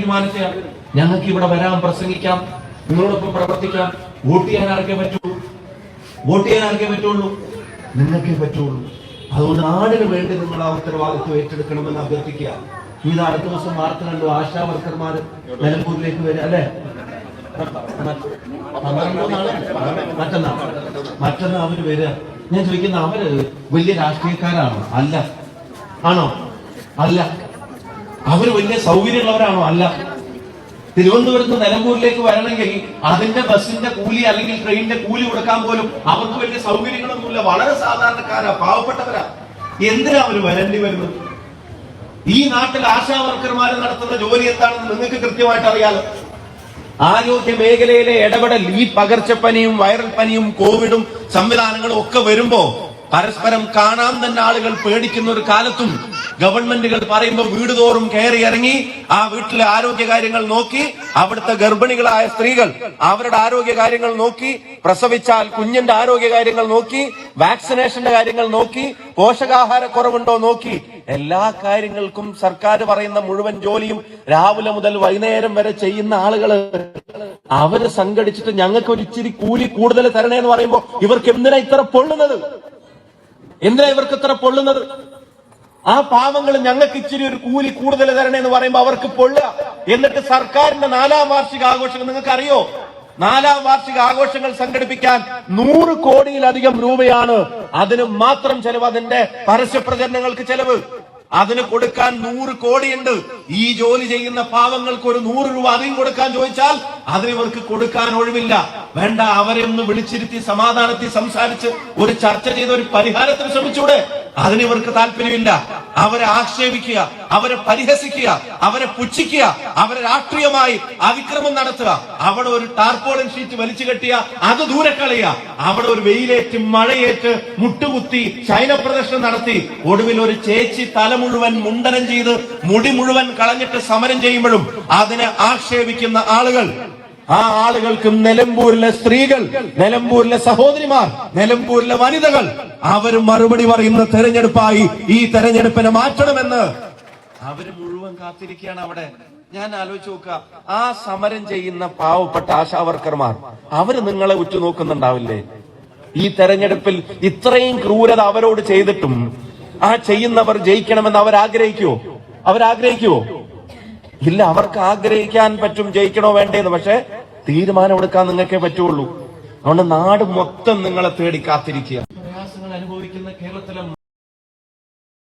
തീരുമാനിച്ചാൽ ഞങ്ങൾക്ക് ഇവിടെ വരാം പ്രസംഗിക്കാം നിങ്ങളോടൊപ്പം പ്രവർത്തിക്കാം. വോട്ട് ചെയ്യാൻ ആർക്കേ പറ്റുള്ളൂ വോട്ട് ചെയ്യാൻ ആർക്കേ പറ്റുള്ളൂ? നിങ്ങൾക്കേ പറ്റുള്ളൂ. അതുകൊണ്ട് നാടിന് വേണ്ടി നിങ്ങൾ ആ ഉത്തരവാദിത്വം ഏറ്റെടുക്കണമെന്ന് അഭ്യർത്ഥിക്കുക. ഈ അടുത്ത ദിവസം വാർത്ത കണ്ടു. ആശാ വർക്കർമാർ നിലമ്പൂരിലേക്ക് വരിക അല്ലെ? മറ്റന്നാ മറ്റന്നാ അവർ വരിക. ഞാൻ ചോദിക്കുന്ന അവർ വലിയ രാഷ്ട്രീയക്കാരാണോ? അല്ല. ആണോ? അല്ല. അവർ വലിയ സൗകര്യമുള്ളവരാണോ? അല്ല. തിരുവനന്തപുരത്ത് നിലമ്പൂരിലേക്ക് വരണമെങ്കിൽ അതിന്റെ ബസ്സിന്റെ കൂലി അല്ലെങ്കിൽ ട്രെയിനിന്റെ കൂലി കൊടുക്കാൻ പോലും അവർക്ക് വലിയ സൗകര്യങ്ങളൊന്നുമില്ല. വളരെ സാധാരണക്കാരാ പാവപ്പെട്ടവരാ. എന്തിനാ അവർ വരേണ്ടി വരുന്നത്? ഈ നാട്ടിൽ ആശാവർക്കർമാർ നടത്തുന്ന ജോലി എന്താണെന്ന് നിങ്ങൾക്ക് കൃത്യമായിട്ട് അറിയാലോ. ആരോഗ്യ മേഖലയിലെ ഇടപെടൽ ഈ പകർച്ചപ്പനിയും വൈറൽ പനിയും കോവിഡും സംവിധാനങ്ങളും ഒക്കെ വരുമ്പോ പരസ്പരം കാണാൻ തന്നെ ആളുകൾ പേടിക്കുന്ന ഒരു കാലത്തും ഗവൺമെന്റുകൾ പറയുമ്പോൾ വീട് തോറും കയറി ഇറങ്ങി ആ വീട്ടിലെ ആരോഗ്യ കാര്യങ്ങൾ നോക്കി അവിടുത്തെ ഗർഭിണികളായ സ്ത്രീകൾ അവരുടെ ആരോഗ്യ കാര്യങ്ങൾ നോക്കി പ്രസവിച്ചാൽ കുഞ്ഞിന്റെ ആരോഗ്യ കാര്യങ്ങൾ നോക്കി വാക്സിനേഷന്റെ കാര്യങ്ങൾ നോക്കി പോഷകാഹാരക്കുറവുണ്ടോ നോക്കി എല്ലാ കാര്യങ്ങൾക്കും സർക്കാർ പറയുന്ന മുഴുവൻ ജോലിയും രാവിലെ മുതൽ വൈകുന്നേരം വരെ ചെയ്യുന്ന ആളുകൾ. അവർ സംഘടിച്ചിട്ട് ഞങ്ങൾക്ക് ഒരു ഇച്ചിരി കൂലി കൂടുതൽ തരണേ എന്ന് പറയുമ്പോൾ ഇവർക്ക് എന്തിനാ ഇത്ര പൊള്ളുന്നത്? എന്തിനാ ഇവർക്ക് ഇത്ര പൊള്ളുന്നത്? ആ പാവങ്ങൾ ഞങ്ങൾക്ക് ഇച്ചിരി ഒരു കൂലി കൂടുതൽ തരണേ എന്ന് പറയുമ്പോൾ അവർക്ക് പൊള്ളുക. എന്നിട്ട് സർക്കാരിന്റെ നാലാം വാർഷിക ആഘോഷങ്ങൾ നിങ്ങൾക്ക് അറിയോ നാലാം വാർഷിക ആഘോഷങ്ങൾ സംഘടിപ്പിക്കാൻ നൂറ് കോടിയിലധികം രൂപയാണ് അതിന് മാത്രം ചെലവ് അതിന്റെ പരസ്യ പ്രചരണങ്ങൾക്ക് ചെലവ്. അതിന് കൊടുക്കാൻ നൂറ് കോടിയുണ്ട്. ഈ ജോലി ചെയ്യുന്ന പാവങ്ങൾക്ക് ഒരു നൂറ് രൂപ അധികം കൊടുക്കാൻ ചോദിച്ചാൽ അതിന് ഇവർക്ക് കൊടുക്കാൻ ഒഴിവില്ല. വേണ്ട അവരെ ഒന്ന് വിളിച്ചിരുത്തി സമാധാനത്തിൽ സംസാരിച്ച് ഒരു ചർച്ച ചെയ്ത് ഒരു പരിഹാരത്തിന് ശ്രമിച്ചൂടെ. അതിന് ഇവർക്ക് താല്പര്യമില്ല. അവരെ ആക്ഷേപിക്കുക അവരെ പരിഹസിക്കുക അവരെ പുച്ഛിക്കുക അവരെ രാഷ്ട്രീയമായി അതിക്രമം നടത്തുക. അവിടെ ഒരു ടാർപോളിൻ ഷീറ്റ് വലിച്ചു കെട്ടിയ അത് ദൂരെ കളയുക. അവിടെ ഒരു വെയിലേറ്റ് മഴയേറ്റ് മുട്ടുകുത്തി ശൈന പ്രദർശനം നടത്തി. ഒടുവിൽ ഒരു ചേച്ചി തല മുഴുവൻ മുണ്ടനം ചെയ്ത് മുടി മുഴുവൻ കളഞ്ഞിട്ട് സമരം ചെയ്യുമ്പോഴും അതിനെ ആക്ഷേപിക്കുന്ന ആളുകൾ ആ ആളുകൾക്കും നിലമ്പൂരിലെ സ്ത്രീകൾ നിലമ്പൂരിലെ സഹോദരിമാർ നിലമ്പൂരിലെ വനിതകൾ അവർ മറുപടി പറയുന്ന തെരഞ്ഞെടുപ്പായി ഈ തെരഞ്ഞെടുപ്പിനെ മാറ്റണമെന്ന് അവർ മുഴുവൻ കാത്തിരിക്കുകയാണ് അവിടെ. ഞാൻ ആലോചിച്ച് നോക്കുക. ആ സമരം ചെയ്യുന്ന പാവപ്പെട്ട ആശാവർക്കർമാർ അവർ നിങ്ങളെ ഉറ്റുനോക്കുന്നുണ്ടാവില്ലേ? ഈ തെരഞ്ഞെടുപ്പിൽ ഇത്രയും ക്രൂരത അവരോട് ചെയ്തിട്ടും ആ ചെയ്യുന്നവർ ജയിക്കണമെന്ന് അവർ ആഗ്രഹിക്കുവോ അവരാഗ്രഹിക്കുവോ? ഇല്ല അവർക്ക് ആഗ്രഹിക്കാൻ പറ്റും ജയിക്കണോ വേണ്ടേന്ന്. പക്ഷെ തീരുമാനം എടുക്കാൻ നിങ്ങൾക്കേ പറ്റുള്ളൂ. അതുകൊണ്ട് നാട് മൊത്തം നിങ്ങളെ തേടി കാത്തിരിക്കുക.